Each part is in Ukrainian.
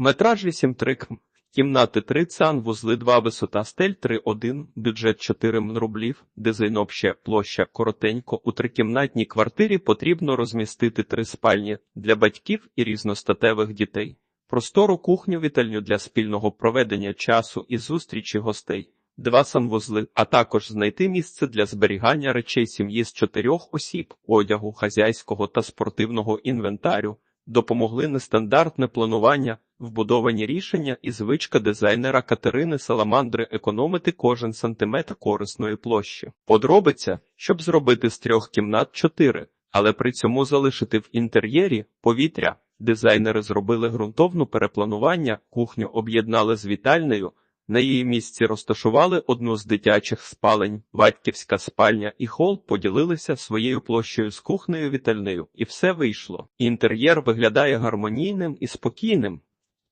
Метраж 8,3 км. Кімнати 3 цан, вузли 2, висота стель 3,1, бюджет 4 м рублів, дизайн обща площа коротенько. У трикімнатній квартирі потрібно розмістити три спальні для батьків і різностатевих дітей, простору кухню вітальню для спільного проведення часу і зустрічі гостей, два санвузли, а також знайти місце для зберігання речей сім'ї з чотирьох осіб, одягу, хазяйського та спортивного інвентарю. Допомогли нестандартне планування, вбудовані рішення і звичка дизайнера Катерини Саламандри економити кожен сантиметр корисної площі. Подробиця, щоб зробити з трьох кімнат чотири, але при цьому залишити в інтер'єрі повітря. Дизайнери зробили ґрунтовну перепланування, кухню об'єднали з вітальнею. На її місці розташували одну з дитячих спалень, батьківська спальня і хол поділилися своєю площею з кухнею вітальнею, і все вийшло. Інтер'єр виглядає гармонійним і спокійним,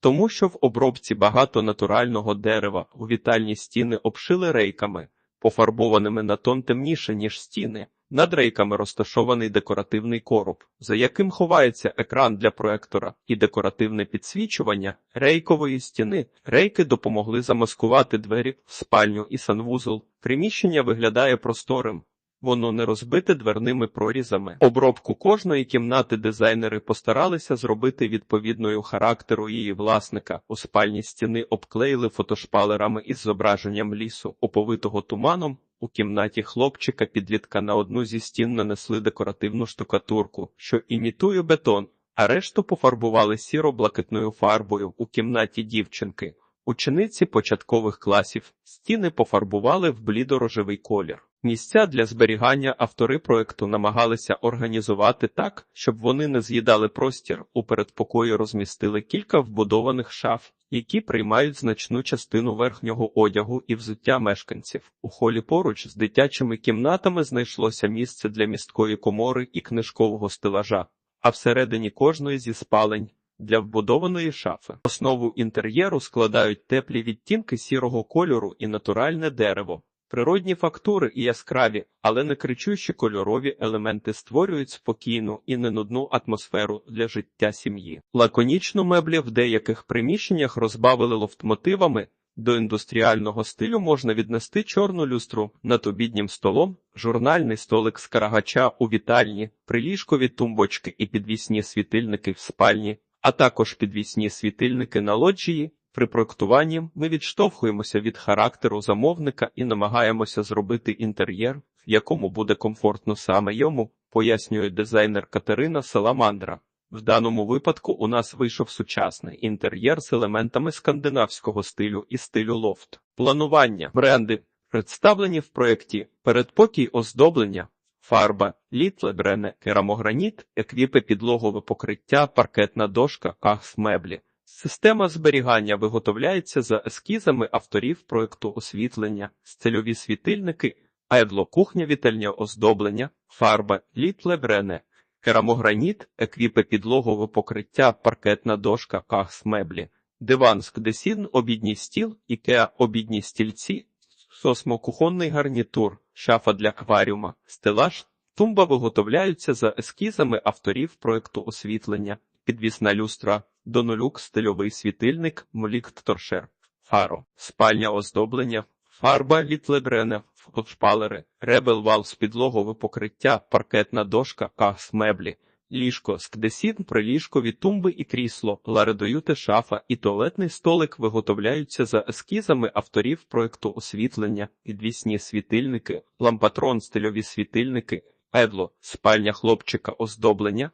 тому що в обробці багато натурального дерева у вітальні стіни обшили рейками, пофарбованими на тон темніше, ніж стіни. Над рейками розташований декоративний короб, за яким ховається екран для проектора і декоративне підсвічування рейкової стіни. Рейки допомогли замаскувати двері в спальню і санвузол. Приміщення виглядає просторим. Воно не розбите дверними прорізами. Обробку кожної кімнати дизайнери постаралися зробити відповідною характеру її власника. У спальні стіни обклеїли фотошпалерами із зображенням лісу, оповитого туманом. У кімнаті хлопчика підлітка на одну зі стін нанесли декоративну штукатурку, що імітує бетон, а решту пофарбували сіро-блакитною фарбою у кімнаті дівчинки. Учениці початкових класів стіни пофарбували в блідорожевий колір. Місця для зберігання автори проекту намагалися організувати так, щоб вони не з'їдали простір. У передпокої розмістили кілька вбудованих шаф, які приймають значну частину верхнього одягу і взуття мешканців. У холі поруч з дитячими кімнатами знайшлося місце для місткої комори і книжкового стелажа, а всередині кожної зі спалень для вбудованої шафи. Основу інтер'єру складають теплі відтінки сірого кольору і натуральне дерево. Природні фактури і яскраві, але не кричущі кольорові елементи створюють спокійну і ненудну атмосферу для життя сім'ї. Лаконічну меблі в деяких приміщеннях розбавили лофтмотивами. До індустріального стилю можна віднести чорну люстру над обіднім столом, журнальний столик з карагача у вітальні, приліжкові тумбочки і підвісні світильники в спальні, а також підвісні світильники на лоджії. При проектуванні ми відштовхуємося від характеру замовника і намагаємося зробити інтер'єр, в якому буде комфортно саме йому, пояснює дизайнер Катерина Саламандра. В даному випадку у нас вийшов сучасний інтер'єр з елементами скандинавського стилю і стилю лофт. Планування. Бренди. Представлені в проєкті. Передпокій оздоблення, фарба, літлебрене, керамограніт, еквіпи підлогове покриття, паркетна дошка, кахс меблі. Система зберігання виготовляється за ескізами авторів проекту освітлення, стильові світильники, айдло кухня вітальня оздоблення, фарба, літлебрене, керамограніт, еквіпи підлогове покриття, паркетна дошка, кахс меблі, диван скдесін, обідній стіл, ікеа, обідні стільці, сосмокухонний гарнітур, шафа для акваріума, стелаж, тумба виготовляються за ескізами авторів проекту освітлення, підвісна люстра, донолюк, стильовий світильник, молікт торшер, фаро, спальня оздоблення, фарба літлебрене, шпалери, ребел вал з підлогове покриття, паркетна дошка, кахс меблі, ліжко, скдесін, приліжкові тумби і крісло, ларедоюте шафа і туалетний столик виготовляються за ескізами авторів проекту освітлення, підвісні світильники, лампатрон, стильові світильники, едло, спальня хлопчика оздоблення,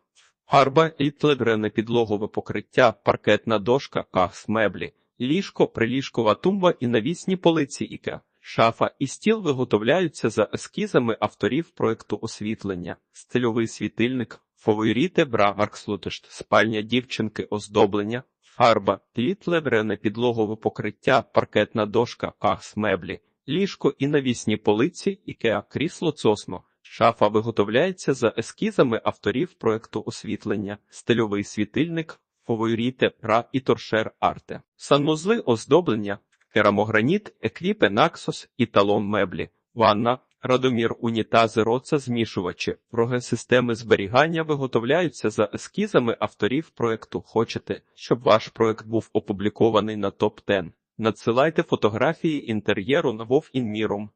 Фарба, літлегрене підлогове покриття, паркетна дошка, кахс меблі, ліжко, приліжкова тумба і навісні полиці іке. Шафа і стіл виготовляються за ескізами авторів проекту освітлення, стильовий світильник, фаворіте бра аркслутешт, спальня дівчинки, оздоблення, фарба, літлеврене підлогове покриття, паркетна дошка, кахс меблі, ліжко і навісні полиці, ікеа, крісло цосмо. Шафа виготовляється за ескізами авторів проекту освітлення, стильовий світильник, фаворіте, пра і торшер арте, санмузли оздоблення, керамограніт, еквіпе, наксос і талон меблі, ванна, Радомір, унітази, роца, змішувачі. Проги системи зберігання виготовляються за ескізами авторів проекту. Хочете, щоб ваш проект був опублікований на топ 10 Надсилайте фотографії інтер'єру на Вов Інміром.